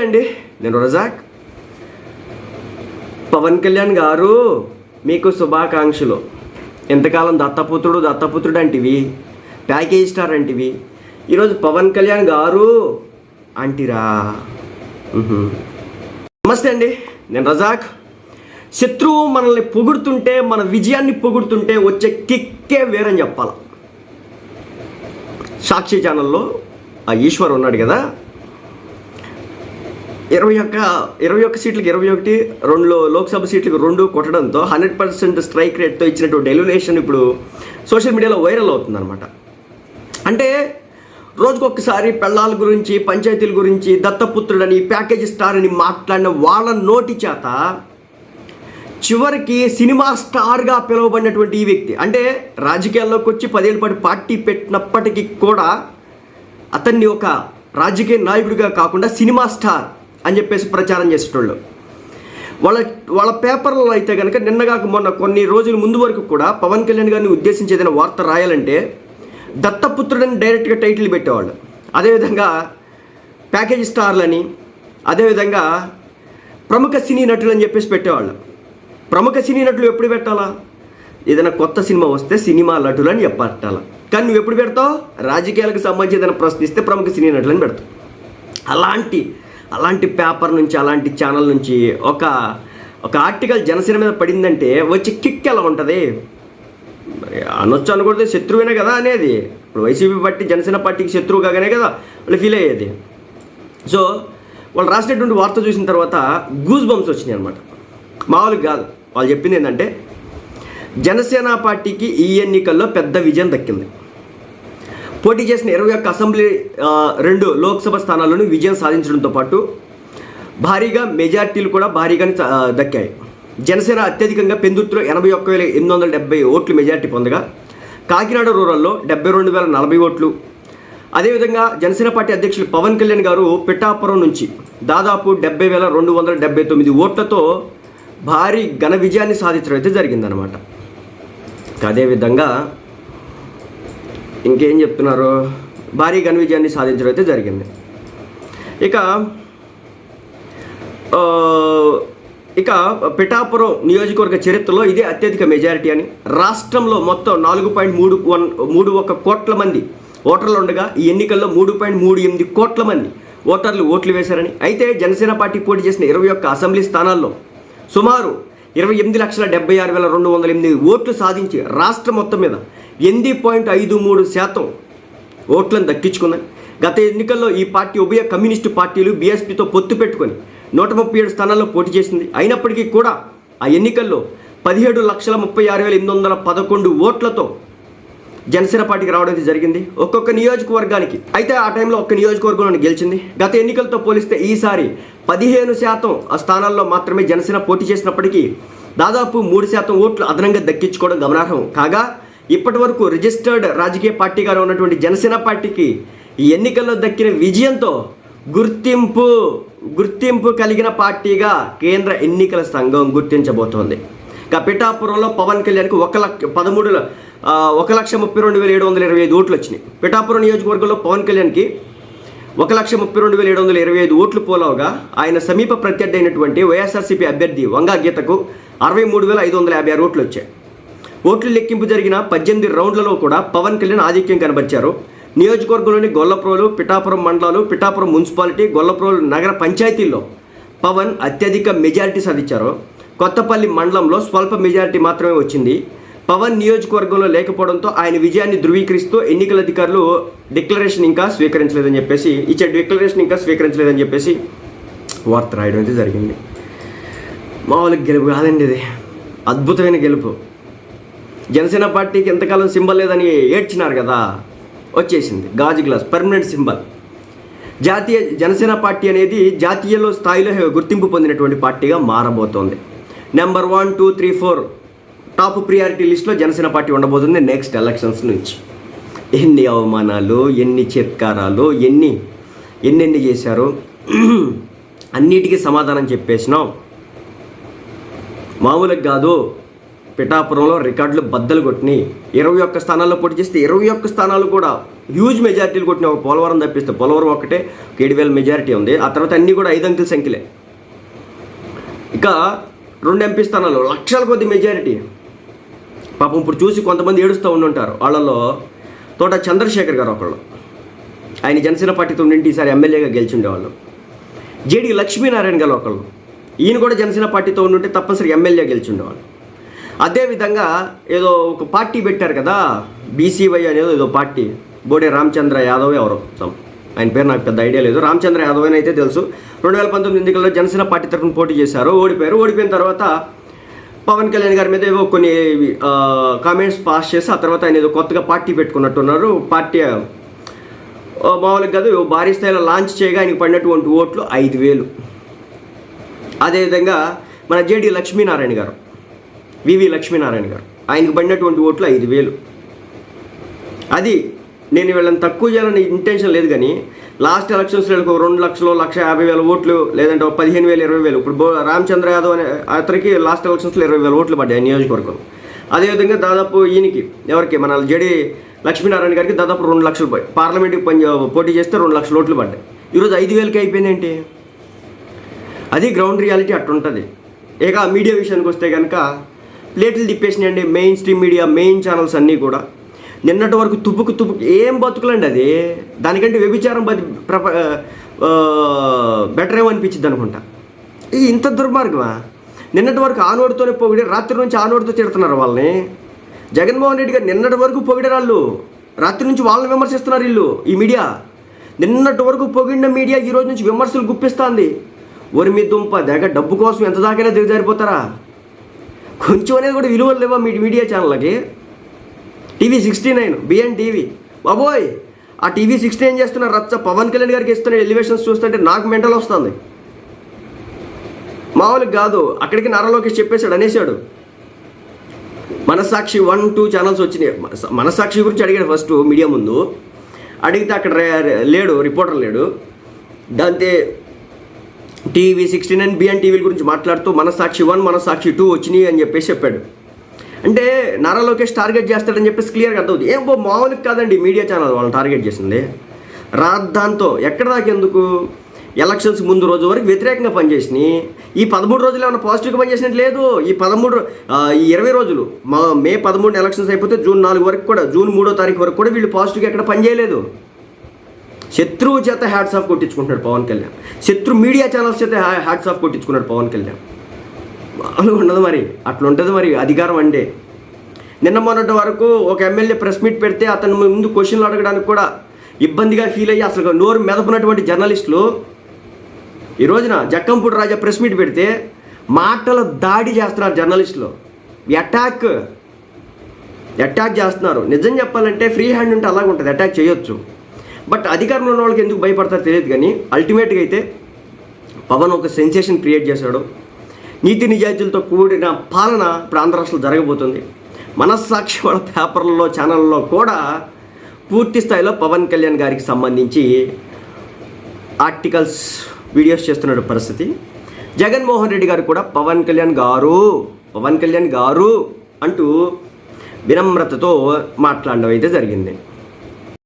అండి. నేను రజాక్. పవన్ కళ్యాణ్ గారు మీకు శుభాకాంక్షలు. ఎంతకాలం దత్తపుత్రుడు దత్తపుత్రుడు అంటివి ప్యాకేజ్ స్టార్ అంటివి. ఈరోజు పవన్ కళ్యాణ్ గారు అంటిరా. నమస్తే అండి. నేను రజాక్. శత్రువు మనల్ని పొగుడుతుంటే మన విజయాన్ని పొగుడుతుంటే వచ్చే కిక్కే వేరని చెప్పాల. సాక్షి ఛానల్లో ఆ ఈశ్వర్ ఉన్నాడు కదా ఇరవై ఒక్క ఇరవై ఒక్క సీట్లకు ఇరవై ఒకటి రెండు లోక్సభ సీట్లకు రెండు కొట్టడంతో హండ్రెడ్ పర్సెంట్ స్ట్రైక్ రేట్తో ఇచ్చినటువంటి డెలివరేషన్ ఇప్పుడు సోషల్ మీడియాలో వైరల్ అవుతుందన్నమాట. అంటే రోజుకొకసారి పెళ్ళాల గురించి పంచాయతీల గురించి దత్తపుత్రుడని ప్యాకేజ్ స్టార్ అని మాట్లాడిన వాళ్ళ నోటి చేత చివరికి సినిమా స్టార్గా పిలువబడినటువంటి ఈ వ్యక్తి. అంటే రాజకీయాల్లోకి వచ్చి పదేళ్ళ పాటు పార్టీ పెట్టినప్పటికీ కూడా అతన్ని ఒక రాజకీయ నాయకుడిగా కాకుండా సినిమా స్టార్ అని చెప్పేసి ప్రచారం చేసేటోళ్ళు. వాళ్ళ వాళ్ళ పేపర్లో అయితే కనుక నిన్నగాక మొన్న కొన్ని రోజుల ముందు వరకు కూడా పవన్ కళ్యాణ్ గారిని ఉద్దేశించి ఏదైనా వార్త రాయాలంటే దత్తపుత్రుడని డైరెక్ట్గా టైటిల్ పెట్టేవాళ్ళు. అదేవిధంగా ప్యాకేజ్ స్టార్లని అదేవిధంగా ప్రముఖ సినీ నటులు అని చెప్పేసి పెట్టేవాళ్ళు. ప్రముఖ సినీ నటులు ఎప్పుడు పెట్టాలా? ఏదైనా కొత్త సినిమా వస్తే సినిమా నటులు అని చెప్పట్టాల కానీ నువ్వు ఎప్పుడు పెడతావు? రాజకీయాలకు సంబంధించి ఏదైనా ప్రశ్నిస్తే ప్రముఖ సినీ నటులు అని పెడతావు. అలాంటి అలాంటి పేపర్ నుంచి అలాంటి ఛానల్ నుంచి ఒక ఒక ఆర్టికల్ జనసేన మీద పడిందంటే వచ్చి కిక్ ఎలా ఉంటుంది? అనొచ్చు అనకూడదు శత్రువేనే కదా అనేది. ఇప్పుడు వైసీపీ పార్టీ జనసేన పార్టీకి శత్రువు కాగానే కదా వాళ్ళు ఫీల్ అయ్యేది. సో వాళ్ళు రాసినటువంటి వార్త చూసిన తర్వాత గూస్ బంప్స్ వచ్చినాయి అనమాట మామూలుగా కాదు. వాళ్ళు చెప్పింది ఏంటంటే జనసేన పార్టీకి ఈ ఎన్నికల్లో పెద్ద విజయం దక్కింది. పోటీ చేసిన ఇరవై ఒక్క అసెంబ్లీ రెండు లోక్సభ స్థానాల్లోనూ విజయం సాధించడంతో పాటు భారీగా మెజార్టీలు కూడా భారీగానే దక్కాయి. జనసేన అత్యధికంగా పెందుత్తులో ఎనభై ఒక్క వేల ఎనిమిది వందల డెబ్బై ఓట్లు మెజార్టీ పొందగా కాకినాడ రూరల్లో డెబ్బై రెండు వేల నలభై ఓట్లు. అదేవిధంగా జనసేన పార్టీ అధ్యక్షులు పవన్ కళ్యాణ్ గారు పిఠాపురం నుంచి దాదాపు డెబ్బై వేల రెండు వందల డెబ్బై తొమ్మిది ఓట్లతో భారీ ఘన విజయాన్ని సాధించడం అయితే జరిగిందనమాట అదేవిధంగా ఇంకేం చెప్తున్నారు? భారీ ఘన విజయాన్ని సాధించడం అయితే జరిగింది. ఇక ఇక పిఠాపురం నియోజకవర్గ చరిత్రలో ఇదే అత్యధిక మెజారిటీ అని రాష్ట్రంలో మొత్తం నాలుగు పాయింట్ మూడు వన్ మూడు ఒక కోట్ల మంది ఓటర్లు ఉండగా ఈ ఎన్నికల్లో మూడు పాయింట్ మూడు ఎనిమిది కోట్ల మంది ఓటర్లు ఓట్లు వేశారని. అయితే జనసేన పార్టీ పోటీ చేసిన ఇరవై ఒక్క అసెంబ్లీ స్థానాల్లో సుమారు ఇరవై ఎనిమిది లక్షల డెబ్బై ఆరు వేల రెండు వందల ఎనిమిది ఓట్లు సాధించి రాష్ట్రం మొత్తం మీద ఎనిమిది పాయింట్ ఐదు మూడు శాతం ఓట్లను దక్కించుకున్నాయి. గత ఎన్నికల్లో ఈ పార్టీ ఉభయ కమ్యూనిస్టు పార్టీలు బీఎస్పీతో పొత్తు పెట్టుకొని నూట ముప్పై ఏడు స్థానాల్లో పోటీ చేసింది. అయినప్పటికీ కూడా ఆ ఎన్నికల్లో పదిహేడు లక్షల ముప్పై ఆరు వేల ఎనిమిది వందల పదకొండు ఓట్లతో జనసేన పార్టీకి రావడం జరిగింది. ఒక్కొక్క నియోజకవర్గానికి అయితే ఆ టైంలో ఒక్క నియోజకవర్గంలో గెలిచింది. గత ఎన్నికలతో పోలిస్తే ఈసారి పదిహేను శాతం ఆ స్థానాల్లో మాత్రమే జనసేన పోటీ చేసినప్పటికీ దాదాపు మూడు శాతం ఓట్లు అదనంగా దక్కించుకోవడం గమనార్హం. కాగా ఇప్పటి వరకు రిజిస్టర్డ్ రాజకీయ పార్టీగా ఉన్నటువంటి జనసేన పార్టీకి ఈ ఎన్నికల్లో దక్కిన విజయంతో గుర్తింపు గుర్తింపు కలిగిన పార్టీగా కేంద్ర ఎన్నికల సంఘం గుర్తించబోతోంది. ఇక పిఠాపురంలో పవన్ కళ్యాణ్కి ఒక లక్ష పదమూడు ఒక లక్ష ముప్పై రెండు వేల ఏడు వందల ఇరవై ఐదు ఓట్లు వచ్చినాయి. పిఠాపురం నియోజకవర్గంలో పవన్ కళ్యాణ్కి ఒక లక్ష ముప్పై రెండు వేల ఏడు వందల ఇరవై ఐదు ఓట్లు పోలవగా ఆయన సమీప ప్రత్యర్థి అయినటువంటి వైఎస్ఆర్సీపీ అభ్యర్థి వంగా గీతకు అరవై మూడు వేల ఐదు వందల యాభై ఆరు ఓట్లు వచ్చాయి. ఓట్ల లెక్కింపు జరిగిన పద్దెనిమిది రౌండ్లలో కూడా పవన్ కళ్యాణ్ ఆధిక్యం కనబరిచారు. నియోజకవర్గంలోని గొల్లప్రోలు పిఠాపురం మండలాలు పిఠాపురం మున్సిపాలిటీ గొల్లప్రోలు నగర పంచాయతీల్లో పవన్ అత్యధిక మెజారిటీ సాధించారు. కొత్తపల్లి మండలంలో స్వల్ప మెజారిటీ మాత్రమే వచ్చింది. పవన్ నియోజకవర్గంలో లేకపోవడంతో ఆయన విజయాన్ని ధృవీకరిస్తూ ఎన్నికల అధికారులు డిక్లరేషన్ ఇంకా స్వీకరించలేదని చెప్పేసి ఇచ్చే డిక్లరేషన్ ఇంకా స్వీకరించలేదని చెప్పేసి వార్త రాయడం అయితే జరిగింది. మామూలుగా గెలుపు కాదండి ఇది. అద్భుతమైన గెలుపు. జనసేన పార్టీకి ఎంతకాలం సింబల్ లేదని ఏడ్చినారు కదా వచ్చేసింది. గాజు గ్లాస్ పర్మనెంట్ సింబల్. జాతీయ జనసేన పార్టీ అనేది జాతీయలో స్థాయిలో గుర్తింపు పొందినటువంటి పార్టీగా మారబోతోంది. Number one two three four top priority లిస్ట్లో జనసేన పార్టీ ఉండబోతుంది నెక్స్ట్ ఎలక్షన్స్ నుంచి. ఎన్ని అవమానాలు ఎన్ని చిత్కారాలు ఎన్ని ఎన్నెన్ని చేశారు అన్నిటికీ సమాధానం చెప్పేసినాం. మామూలుగా కాదు పిఠాపురంలో రికార్డులు బద్దలు కొట్టినాయి. ఇరవై ఒక్క స్థానాల్లో పోటీ చేస్తే ఇరవై ఒక్క స్థానాలు కూడా హ్యూజ్ మెజారిటీలు కొట్టిన ఒక పోలవరం తప్పిస్తే పోలవరం ఒకటే ఏడు వేల మెజారిటీ ఉంది. ఆ తర్వాత అన్నీ కూడా ఐదు అంకెల సంఖ్యలే. ఇక రెండు ఎంపీ స్థానాలు లక్షల కొద్ది మెజారిటీ పాపం ఇప్పుడు చూసి కొంతమంది ఏడుస్తూ ఉండుంటారు. వాళ్ళలో తోట చంద్రశేఖర్ గారు ఒకళ్ళు. ఆయన జనసేన పార్టీతో ఉండి ఈసారి ఎమ్మెల్యేగా గెలిచి ఉండేవాళ్ళు జేడి లక్ష్మీనారాయణ గారు ఒకళ్ళు. ఈయన కూడా జనసేన పార్టీతో ఉండుంటే తప్పనిసరి ఎమ్మెల్యే గెలిచి ఉండేవాళ్ళు అదేవిధంగా ఏదో ఒక పార్టీ పెట్టారు కదా బీసీవై అనేది ఏదో పార్టీ. బోడే రామచంద్ర యాదవ్ ఎవరో? సమ్ ఆయన పేరు నాకు పెద్ద ఐడియా లేదు. రామచంద్ర యాదవ్ అని అయితే తెలుసు. రెండు వేల పంతొమ్మిది ఎన్నికల్లో జనసేన పార్టీ తరఫున పోటీ చేశారు. ఓడిపోయారు. ఓడిపోయిన తర్వాత పవన్ కళ్యాణ్ గారి మీద ఏవో కొన్ని కామెంట్స్ పాస్ చేసి ఆ తర్వాత ఆయన ఏదో కొత్తగా పార్టీ పెట్టుకున్నట్టున్నారు. పార్టీ మామూలుగా కాదు భారీ స్థాయిలో లాంచ్ చేయగా ఆయనకు పడినటువంటి ఓట్లు ఐదు వేలు. అదేవిధంగా మన జేడి లక్ష్మీనారాయణ గారు. వివి లక్ష్మీనారాయణ గారు. ఆయనకు పడినటువంటి ఓట్లు ఐదు వేలు. అది నేను వీళ్ళని తక్కువ చేయాలని ఇంటెన్షన్ లేదు కానీ లాస్ట్ ఎలక్షన్స్లో వీళ్ళకి రెండు లక్షలు లక్ష యాభై వేల ఓట్లు లేదంటే పదిహేను వేలు ఇరవై వేలు. ఇప్పుడు బో- రామచంద్ర యాదవ్ అనే అతనికి లాస్ట్ ఎలక్షన్స్లో ఇరవై వేల ఓట్లు పడ్డాయి నియోజకవర్గం అదేవిధంగా దాదాపు ఈయనకి ఎవరికి? మన జడి లక్ష్మీనారాయణ గారికి దాదాపు రెండు లక్షలు పోయి పార్లమెంట్కి పని పోటీ చేస్తే రెండు లక్షల ఓట్లు పడ్డాయి. ఈరోజు ఐదు వేలకి అయిపోయింది ఏంటి? అది గ్రౌండ్ రియాలిటీ అట్టుంటుంది. ఇక మీడియా విషయానికి వస్తే కనుక ప్లేట్లు తిప్పేసినాయండి main stream media main channels అన్నీ కూడా. నిన్నటి వరకు తుప్పుకు తుప్పుకు ఏం బతుకులండి అది? దానికంటే వ్యభిచారం బతి ప్రప బెటర్ ఏమో అనిపించింది అనుకుంటా. ఇది ఇంత దుర్మార్గమా? నిన్నటి వరకు ఆనోడితోనే పొగిడే పొగిడి రాత్రి నుంచి ఆనోడితో తిడుతున్నారు వాళ్ళని. జగన్మోహన్ రెడ్డి గారు నిన్నటి వరకు పొగిడారు వాళ్ళు రాత్రి నుంచి వాళ్ళని విమర్శిస్తున్నారు వీళ్ళు ఈ మీడియా. నిన్నటి వరకు పొగిడిన మీడియా ఈ రోజు నుంచి విమర్శలు గుప్పిస్తుంది. ఒరి మీ దుంప దగ్గర డబ్బు కోసం ఎంత దాకైనా దిగజారిపోతారా? కొంచెం అనేది కూడా విలువలు లేవా మీ media ఛానళ్ళకి TV sixty nine B N TV బాబోయ్ ఆ టీవీ సిక్స్టీ ఏం చేస్తున్నారు? రచ్చ పవన్ కళ్యాణ్ గారికి ఇస్తున్న ఎలివేషన్స్ చూస్తుంటే నాకు మెంటల్ వస్తుంది. మామూలుగా కాదు అక్కడికి నరలోకేష్ చెప్పేశాడు అనేశాడు. మనసాక్షి వన్ టూ ఛానల్స్ వచ్చినాయి. మనసాక్షి గురించి అడిగాడు ఫస్ట్ మీడియా ముందు. అడిగితే అక్కడ లేడు రిపోర్టర్ లేడు. Dente TV sixty nine B N TV గురించి మాట్లాడుతూ మనసాక్షి వన్ మనసాక్షి టూ వచ్చినాయి అని చెప్పేసి చెప్పాడు. అంటే నారా లోకేష్ టార్గెట్ చేస్తాడని చెప్పేసి క్లియర్గా అర్థమవుతుంది. ఏం బో మామూలుగా కాదండి మీడియా ఛానల్ వాళ్ళని టార్గెట్ చేసింది. రాద్దాంతో ఎక్కడ దాకా ఎందుకు? ఎలక్షన్స్ ముందు రోజు వరకు వ్యతిరేకంగా పనిచేసినాయి. ఈ పదమూడు రోజులు ఏమైనా పాజిటివ్గా పనిచేసినట్టు లేదు. ఈ పదమూడు ఈ ఇరవై రోజులు మా మే పదమూడు ఎలక్షన్స్ అయిపోతే జూన్ నాలుగు వరకు కూడా జూన్ మూడో తారీఖు వరకు కూడా వీళ్ళు పాజిటివ్గా ఎక్కడ పనిచేయలేదు. శత్రువు చేత హ్యాట్స్ ఆఫ్ కొట్టించుకుంటున్నాడు పవన్ కళ్యాణ్. శత్రు మీడియా ఛానల్స్ చేత హ్యాట్స్ ఆఫ్ కొట్టించుకున్నాడు పవన్ కళ్యాణ్. అలా ఉండదు మరి. అట్లా ఉంటుంది మరి. అధికారం అంటే. నిన్న మొన్నటి వరకు ఒక ఎమ్మెల్యే ప్రెస్ మీట్ పెడితే అతను ముందు క్వశ్చన్లు అడగడానికి కూడా ఇబ్బందిగా ఫీల్ అయ్యి అసలు నోరు మెదపునటువంటి జర్నలిస్టులు ఈ రోజున జక్కంపూడి రాజా ప్రెస్ మీట్ పెడితే మాటల దాడి చేస్తున్నారు జర్నలిస్టులు అటాక్ అటాక్ చేస్తున్నారు. నిజం చెప్పాలంటే ఫ్రీ హ్యాండ్ ఉంటే అలాగ ఉంటుంది అటాక్ చేయొచ్చు. బట్ అధికారంలో ఉన్న వాళ్ళకి ఎందుకు భయపడతారో తెలియదు కానీ అల్టిమేట్గా అయితే పవన్ ఒక సెన్సేషన్ క్రియేట్ చేశాడు. నీతి నిజాయితీలతో కూడిన పాలన ఇప్పుడు ఆంధ్ర రాష్ట్రంలో జరగబోతుంది. మనస్సాక్షి వాళ్ళ పేపర్లలో ఛానల్లో కూడా పూర్తి స్థాయిలో పవన్ కళ్యాణ్ గారికి సంబంధించి ఆర్టికల్స్ వీడియోస్ చేస్తున్న పరిస్థితి. జగన్మోహన్ రెడ్డి గారు కూడా పవన్ కళ్యాణ్ గారు పవన్ కళ్యాణ్ గారు అంటూ వినమ్రతతో మాట్లాడడం అయితే జరిగింది.